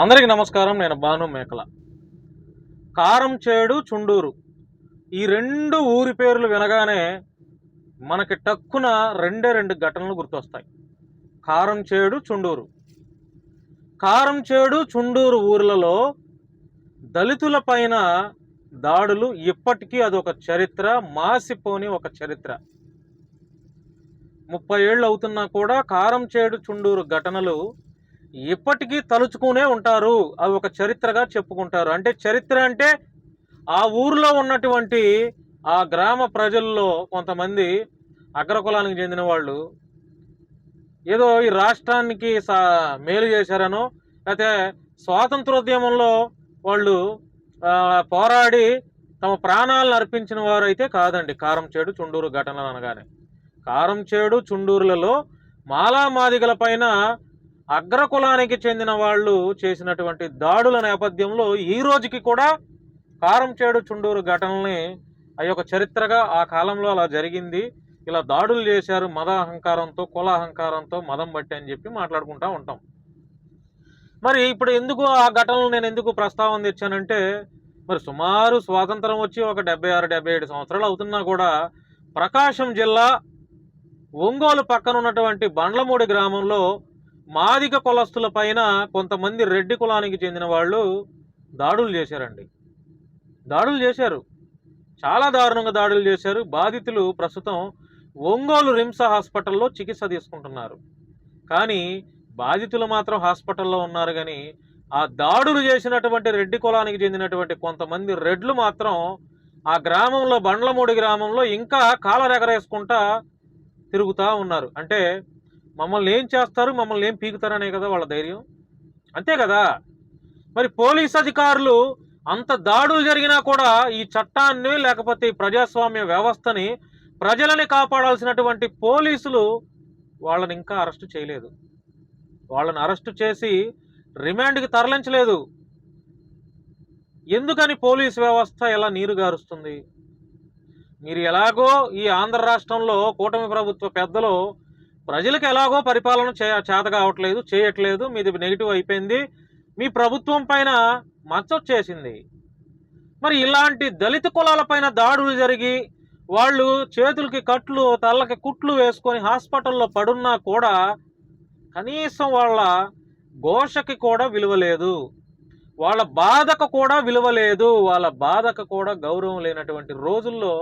అందరికీ నమస్కారం నేను భాను మేకల. కారం చేడు చుండూరు. ఈ రెండు ఊరి పేర్లు వినగానే మనకి టక్కున రెండే రెండు ఘటనలు గుర్తొస్తాయి. కారం చేడు చుండూరు. కారం చేడు చుండూరు ఊర్లలో దళితుల పైన దాడులు ఇప్పటికీ అదొక చరిత్ర మాసిపోని ఒక చరిత్ర. ముప్పై ఏళ్ళు అవుతున్నా కూడా కారం చేడు చుండూరు ఘటనలు ఇప్పటికీ తలుచుకునే ఉంటారు. అవి ఒక చరిత్రగా చెప్పుకుంటారు. అంటే చరిత్ర అంటే ఆ ఊరిలో ఉన్నటువంటి ఆ గ్రామ ప్రజల్లో కొంతమంది అగ్రకులానికి చెందిన వాళ్ళు ఏదో ఈ రాష్ట్రానికి సా మేలు చేశారనో లేకపోతే స్వాతంత్రోద్యమంలో వాళ్ళు పోరాడి తమ ప్రాణాలను అర్పించిన వారు అయితే కాదండి. కారం చేడు చుండూరు ఘటనలు అనగానే. కారం చేడు చుండూరులలో మాలామాదిగల పైన అగ్రకులానికి చెందిన వాళ్ళు చేసినటువంటి దాడుల నేపథ్యంలో ఈ రోజుకి కూడా కారం చేడు చుండూరు ఘటనల్ని ఆ యొక్క చరిత్రగా ఆ కాలంలో అలా జరిగింది. ఇలా దాడులు చేశారు. మద అహంకారంతో కుల అహంకారంతో మదం బట్టి అని చెప్పి మాట్లాడుకుంటా ఉంటాం. మరి ఇప్పుడు ఎందుకు ఆ ఘటనలు నేను ఎందుకు ప్రస్తావన తెచ్చానంటే మరి సుమారు స్వాతంత్రం వచ్చి ఒక డెబ్బై ఆరు డెబ్బై ఏడు సంవత్సరాలు అవుతున్నా కూడా ప్రకాశం జిల్లా ఒంగోలు పక్కన ఉన్నటువంటి బండ్లమూడి గ్రామంలో మాదిక కులస్తుల పైన కొంతమంది రెడ్డి కులానికి చెందిన వాళ్ళు దాడులు చేశారండి. దాడులు చేశారు. చాలా దారుణంగా దాడులు చేశారు. బాధితులు ప్రస్తుతం ఒంగోలు రిమ్స్ హాస్పిటల్లో చికిత్స తీసుకుంటున్నారు. కానీ బాధితులు మాత్రం హాస్పిటల్లో ఉన్నారు కానీ ఆ దాడులు చేసినటువంటి రెడ్డి కులానికి చెందినటువంటి కొంతమంది రెడ్లు మాత్రం ఆ గ్రామంలో బండ్లమూడి గ్రామంలో ఇంకా కాలరెగరేసుకుంటా తిరుగుతూ ఉన్నారు. అంటే మమ్మల్ని ఏం చేస్తారు? మమ్మల్ని ఏం పీకుతారనే కదా వాళ్ళ ధైర్యం. అంతే కదా? మరి పోలీస్ అధికారులు అంత దాడులు జరిగినా కూడా ఈ చట్టాన్ని లేకపోతే ఈ ప్రజాస్వామ్య వ్యవస్థని ప్రజలని కాపాడాల్సినటువంటి పోలీసులు వాళ్ళని ఇంకా అరెస్టు చేయలేదు. వాళ్ళని అరెస్టు చేసి రిమాండ్కి తరలించలేదు. ఎందుకని పోలీస్ వ్యవస్థ ఎలా నీరు గారుస్తుంది? మీరు ఎలాగో ఈ ఆంధ్ర రాష్ట్రంలో కూటమి ప్రభుత్వ పెద్దలు ప్రజలకు ఎలాగో పరిపాలన చే చేత కావట్లేదు చేయట్లేదు మీది నెగిటివ్ అయిపోయింది మీ ప్రభుత్వం పైన మచ్చొచ్చేసింది మరి ఇలాంటి దళిత కులాల పైన దాడులు జరిగి వాళ్ళు చేతులకి కట్లు తలకి కుట్లు వేసుకొని హాస్పిటల్లో పడున్నా కూడా కనీసం వాళ్ళ ఘోషకి కూడా విలువ లేదు వాళ్ళ బాధకు కూడా విలువ లేదు వాళ్ళ బాధకు కూడా గౌరవం లేనటువంటి రోజుల్లో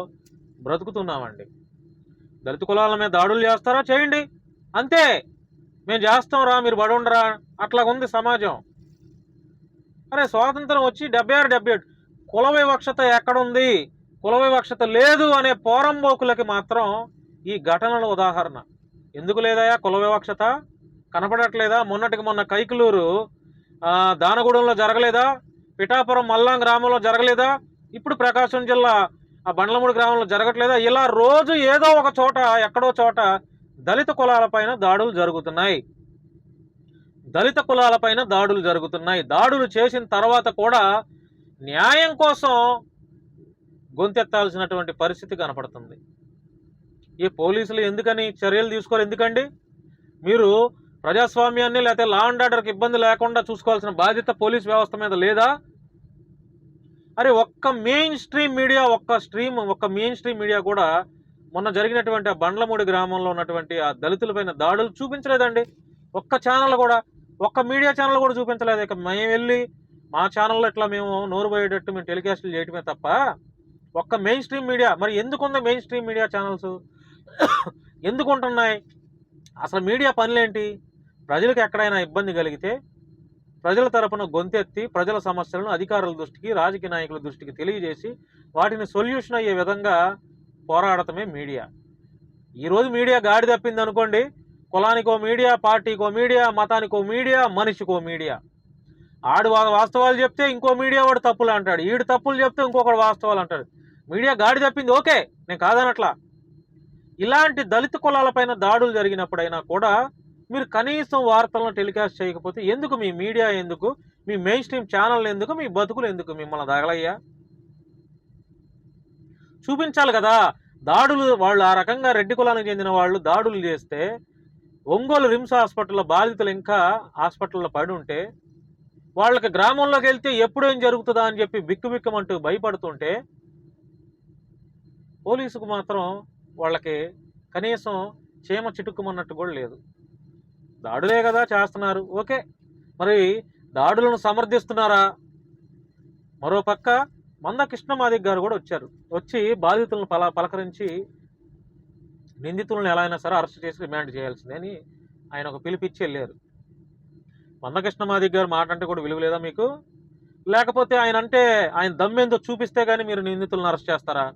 బ్రతుకుతున్నామండి. దళిత కులాల మీద దాడులు చేస్తారా? చేయండి. అంతే. మేము చేస్తాంరా మీరు బడుండరా అట్లా ఉంది సమాజం. అరే స్వాతంత్రం వచ్చి డెబ్బై ఆరు డెబ్బై ఏడు. కుల వివక్షత ఎక్కడుంది? కుల వివక్షత లేదు అనే పోరంబోకులకి మాత్రం ఈ ఘటనల ఉదాహరణ. ఎందుకు లేదయా కుల వివక్షత? కనపడట్లేదా? మొన్నటికి మొన్న కైకులూరు దానగూడెంలో జరగలేదా? పిఠాపురం మల్లాం గ్రామంలో జరగలేదా? ఇప్పుడు ప్రకాశం జిల్లా ఆ బండ్లమూడి గ్రామంలో జరగట్లేదా? ఇలా రోజు ఏదో ఒక చోట ఎక్కడో చోట దళిత కులాలపైన దాడులు జరుగుతున్నాయి. దళిత కులాలపైన దాడులు జరుగుతున్నాయి. దాడులు చేసిన తర్వాత కూడా న్యాయం కోసం గొంతెత్తాల్సినటువంటి పరిస్థితి కనపడుతుంది. ఈ పోలీసులు ఎందుకని చర్యలు తీసుకోరు? ఎందుకండి? మీరు ప్రజాస్వామ్యాన్ని లేకపోతే లా అండ్ ఆర్డర్కి ఇబ్బంది లేకుండా చూసుకోవాల్సిన బాధ్యత పోలీస్ వ్యవస్థ మీద లేదా? అరే ఒక్క మెయిన్ స్ట్రీమ్ మీడియా ఒక్క స్ట్రీమ్ ఒక్క మెయిన్ స్ట్రీమ్ మీడియా కూడా మొన్న జరిగినటువంటి ఆ బండ్లమూడి గ్రామంలో ఉన్నటువంటి ఆ దళితులపైన దాడులు చూపించలేదండి. ఒక్క ఛానల్ కూడా ఒక్క మీడియా ఛానల్ కూడా చూపించలేదు. ఇక మేము వెళ్ళి మా ఛానల్లో ఇట్లా మేము నోరు పోయేటట్టు మేము టెలికాస్ట్లు చేయటమే తప్ప ఒక్క మెయిన్ స్ట్రీమ్ మీడియా మరి ఎందుకుంది మెయిన్ స్ట్రీమ్ మీడియా ఛానల్స్? ఎందుకు ఉంటున్నాయి అసలు మీడియా పనులేంటి? ప్రజలకు ఎక్కడైనా ఇబ్బంది కలిగితే ప్రజల తరపున గొంతెత్తి ప్రజల సమస్యలను అధికారుల దృష్టికి రాజకీయ నాయకుల దృష్టికి తెలియజేసి వాటిని సొల్యూషన్ అయ్యే విధంగా పోరాడటమే మీడియా. ఈరోజు మీడియా గాడి తప్పింది అనుకోండి కులానికో మీడియా పార్టీకో మీడియా మతానికో మీడియా మనిషికో మీడియా. ఆడు వాస్తవాలు చెప్తే ఇంకో మీడియా వాడు తప్పులు అంటాడు. ఈడు తప్పులు చెప్తే ఇంకొకడు వాస్తవాలు అంటాడు. మీడియా గాడి తప్పింది ఓకే నేను కాదనట్లా. ఇలాంటి దళిత కులాలపైన దాడులు జరిగినప్పుడైనా కూడా మీరు కనీసం వార్తలను టెలికాస్ట్ చేయకపోతే ఎందుకు మీ మీడియా ఎందుకు మీ మెయిన్ స్ట్రీమ్ ఛానల్ ఎందుకు మీ బతుకులు ఎందుకు మిమ్మల్ని తగలయ్యా? చూపించాలి కదా. దాడులు వాళ్ళు ఆ రకంగా రెడ్డి కులానికి చెందిన వాళ్ళు దాడులు చేస్తే ఒంగోలు రిమ్స్ హాస్పిటల్లో బాధితులు ఇంకా హాస్పిటల్లో పడి ఉంటే వాళ్ళకి గ్రామంలోకి వెళ్తే ఎప్పుడు ఏం జరుగుతుందా అని చెప్పి బిక్కుబిక్కమంటూ భయపడుతుంటే పోలీసుకు మాత్రం వాళ్ళకి కనీసం క్షేమ చిటుక్కుమన్నట్టు కూడా లేదు. దాడులే కదా చేస్తున్నారు. ఓకే. మరి దాడులను సమర్థిస్తున్నారా? మరోపక్క మంద కృష్ణమాదిక్ గారు కూడా వచ్చారు. వచ్చి బాధితులను పల పలకరించి నిందితులను ఎలా అయినా సరే అరెస్ట్ చేసి రిమాండ్ చేయాల్సిందే అని ఆయన ఒక పిలిపిచ్చి వెళ్ళారు. మంద కృష్ణమాదిక్ గారు మాట అంటే కూడా విలువ లేదా మీకు? లేకపోతే ఆయన అంటే ఆయన దమ్మేందో చూపిస్తే కానీ మీరు నిందితులను అరెస్ట్ చేస్తారా?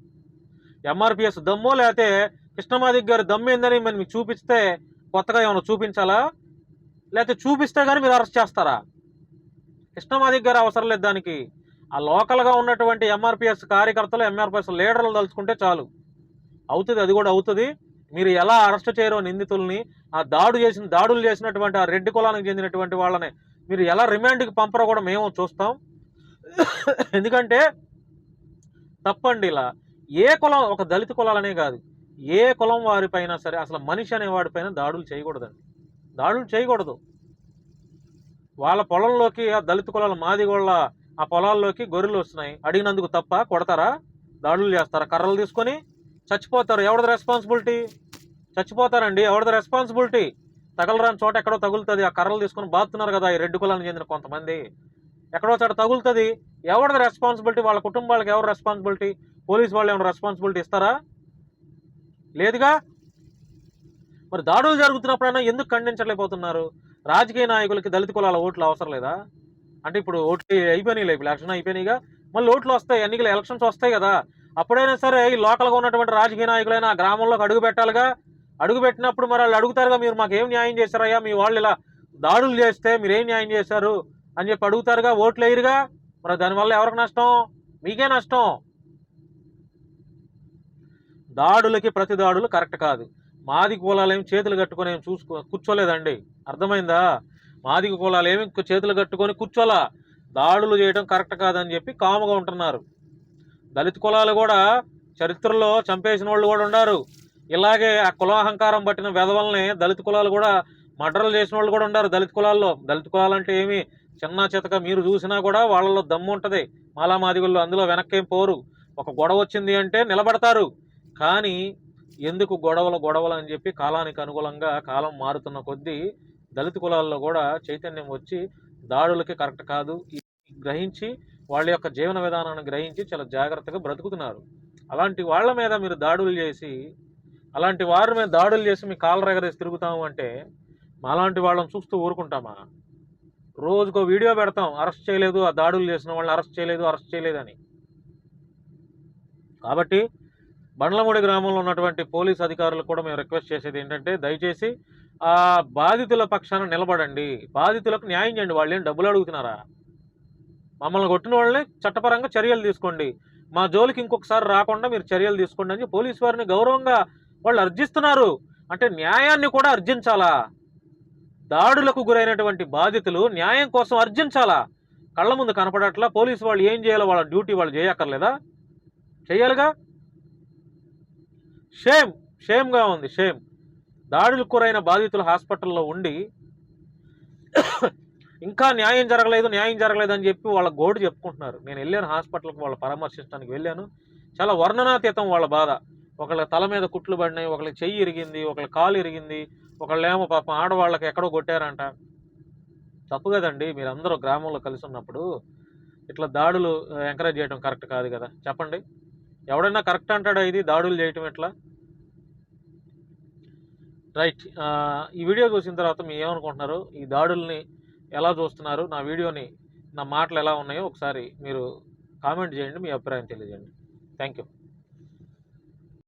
ఎంఆర్పిఎస్ దమ్మో లేకపోతే కృష్ణమాదిక్ గారు దమ్మేందని మేము మీకు చూపిస్తే కొత్తగా ఏమైనా చూపించాలా? లేకపోతే చూపిస్తే కానీ మీరు అరెస్ట్ చేస్తారా? కృష్ణమాదిక్ గారు అవసరం లేదు దానికి. ఆ లోకల్గా ఉన్నటువంటి ఎంఆర్పిఎస్ కార్యకర్తలు ఎంఆర్పిఎస్ లీడర్లు తలుచుకుంటే చాలు. అవుతుంది అది కూడా అవుతుంది. మీరు ఎలా అరెస్ట్ చేయరో నిందితుల్ని ఆ దాడు చేసిన దాడులు చేసినటువంటి ఆ రెడ్డి కులానికి చెందినటువంటి వాళ్ళని మీరు ఎలా రిమాండ్కి పంపరో కూడా మేము చూస్తాం. ఎందుకంటే తప్పండి ఇలా. ఏ కులం ఒక దళిత కులాలనే కాదు. ఏ కులం వారిపైన సరే అసలు మనిషి అనే వాడిపైన దాడులు చేయకూడదండి. దాడులు చేయకూడదు. వాళ్ళ పొలంలోకి ఆ దళిత కులాల మాదిగోళ్ళ ఆ పొలాల్లోకి గొర్రెలు వస్తున్నాయి. అడిగినందుకు తప్ప కొడతారా? దాడులు చేస్తారా? కర్రలు తీసుకొని చచ్చిపోతారు. ఎవరిది రెస్పాన్సిబిలిటీ చచ్చిపోతారండి. ఎవరిది రెస్పాన్సిబిలిటీ తగలరాని చోట ఎక్కడో తగులుతుంది. ఆ కర్రలు తీసుకొని బాతున్నారు కదా ఈ రెడ్డి కులానికి చెందిన కొంతమంది. ఎక్కడో చోట తగులుతుంది. ఎవరిది రెస్పాన్సిబిలిటీ వాళ్ళ కుటుంబాలకు ఎవరు రెస్పాన్సిబిలిటీ పోలీస్ వాళ్ళు ఏమైనా రెస్పాన్సిబిలిటీ ఇస్తారా? లేదుగా? మరి దాడులు జరుగుతున్నప్పుడైనా ఎందుకు ఖండించలేకపోతున్నారు? రాజకీయ నాయకులకి దళిత కులాల ఓట్లు అవసరం లేదా? అంటే ఇప్పుడు ఓట్లు అయిపోయినాయి ఇప్పుడు ఎలక్షన్ అయిపోయినాయిగా. మళ్ళీ ఓట్లు వస్తాయి ఎన్నికలు ఎలక్షన్స్ వస్తాయి కదా. అప్పుడైనా సరే ఈ లోకల్గా ఉన్నటువంటి రాజకీయ నాయకులైనా ఆ గ్రామంలోకి అడుగు పెట్టాలిగా. అడుగు పెట్టినప్పుడు మరి వాళ్ళు అడుగుతారుగా మీరు మాకు ఏం న్యాయం చేశారయ్యా? మీ వాళ్ళు ఇలా దాడులు చేస్తే మీరు ఏం న్యాయం చేశారు? అని చెప్పి అడుగుతారుగా ఓట్లు వేయరుగా. మరి దానివల్ల ఎవరికి నష్టం? మీకే నష్టం. దాడులకి ప్రతి దాడులు కరెక్ట్ కాదు. మాది కూలాలేం చేతులు కట్టుకొని ఏమి చూసుకో కూర్చోలేదండి. అర్థమైందా? మాదిగ కులాలు ఏమి చేతులు కట్టుకొని కూర్చోలా. దాడులు చేయడం కరెక్ట్ కాదని చెప్పి కాముగా ఉంటున్నారు. దళిత కులాలు కూడా చరిత్రలో చంపేసిన వాళ్ళు కూడా ఉన్నారు. ఇలాగే ఆ కులాహంకారం పట్టిన వెధవల్ని దళిత కులాలు కూడా మర్డర్లు చేసిన వాళ్ళు కూడా ఉన్నారు దళిత కులాల్లో. దళిత కులాలు అంటే ఏమి? చిన్న చితక మీరు చూసినా కూడా వాళ్ళలో దమ్ము ఉంటుంది. మాలా అందులో వెనక్కేం పోరు. ఒక గొడవ వచ్చింది అంటే నిలబడతారు. కానీ ఎందుకు గొడవలు గొడవలు అని చెప్పి కాలానికి అనుగుణంగా కాలం మారుతున్న కొద్దీ దళిత కులాల్లో కూడా చైతన్యం వచ్చి దాడులకి కరెక్ట్ కాదు. గ్రహించి వాళ్ళ యొక్క జీవన విధానాన్ని గ్రహించి చాలా జాగ్రత్తగా బ్రతుకుతున్నారు. అలాంటి వాళ్ళ మీద మీరు దాడులు చేసి అలాంటి వారి మీద దాడులు చేసి మీ కాలరగరేసి తిరుగుతాము అంటే మాలాంటి వాళ్ళని చూస్తూ ఊరుకుంటామా? రోజుకో వీడియో పెడతాం అరెస్ట్ చేయలేదు ఆ దాడులు చేసిన వాళ్ళని అరెస్ట్ చేయలేదు అరెస్ట్ చేయలేదని. కాబట్టి బండ్లమూడి గ్రామంలో ఉన్నటువంటి పోలీస్ అధికారులు కూడా మేము రిక్వెస్ట్ చేసేది ఏంటంటే దయచేసి ఆ బాధితుల పక్షాన నిలబడండి. బాధితులకు న్యాయం చేయండి. వాళ్ళు ఏం డబ్బులు అడుగుతున్నారా? మమ్మల్ని కొట్టిన వాళ్ళని చట్టపరంగా చర్యలు తీసుకోండి. మా జోలికి ఇంకొకసారి రాకుండా మీరు చర్యలు తీసుకోండి అని పోలీసు వారిని గౌరవంగా వాళ్ళు అర్జిస్తున్నారు. అంటే న్యాయాన్ని కూడా అర్జించాలా? దాడులకు గురైనటువంటి బాధితులు న్యాయం కోసం అర్జించాలా? కళ్ళ ముందు కనపడట్లా? పోలీసు వాళ్ళు ఏం చేయాలో వాళ్ళ డ్యూటీ వాళ్ళు చేయక్కర్లేదా? చేయాలిగా షేమ్ షేమ్గా ఉంది. షేమ్. దాడులకు గురైన బాధితులు హాస్పిటల్లో ఉండి ఇంకా న్యాయం జరగలేదు న్యాయం జరగలేదు అని చెప్పి వాళ్ళ గోడు చెప్పుకుంటున్నారు. నేను వెళ్ళాను హాస్పిటల్కి వాళ్ళ పరామర్శించడానికి వెళ్ళాను. చాలా వర్ణనాతీతం వాళ్ళ బాధ. ఒకళ్ళ తల మీద కుట్లు పడినాయి ఒకళ్ళకి చెయ్యి ఇరిగింది ఒకళ్ళ కాలు ఇరిగింది ఒకళ్ళేమో పాపం ఆడవాళ్ళకి ఎక్కడో కొట్టారంట. తప్పు కదండి మీరందరూ గ్రామంలో కలిసి ఉన్నప్పుడు ఇట్లా దాడులు ఎంకరేజ్ చేయడం కరెక్ట్ కాదు కదా. చెప్పండి. ఎవడైనా కరెక్ట్ అంటాడా ఇది? దాడులు చేయటం ఎట్లా? రైట్. ఈ వీడియో చూసిన తర్వాత మీరు ఏమనుకుంటున్నారు? ఈ దాడుల్ని ఎలా చూస్తున్నారు? నా వీడియోని నా మాటలు ఎలా ఉన్నాయో ఒకసారి మీరు కామెంట్ చేయండి మీ అభిప్రాయం తెలియజేయండి. Thank you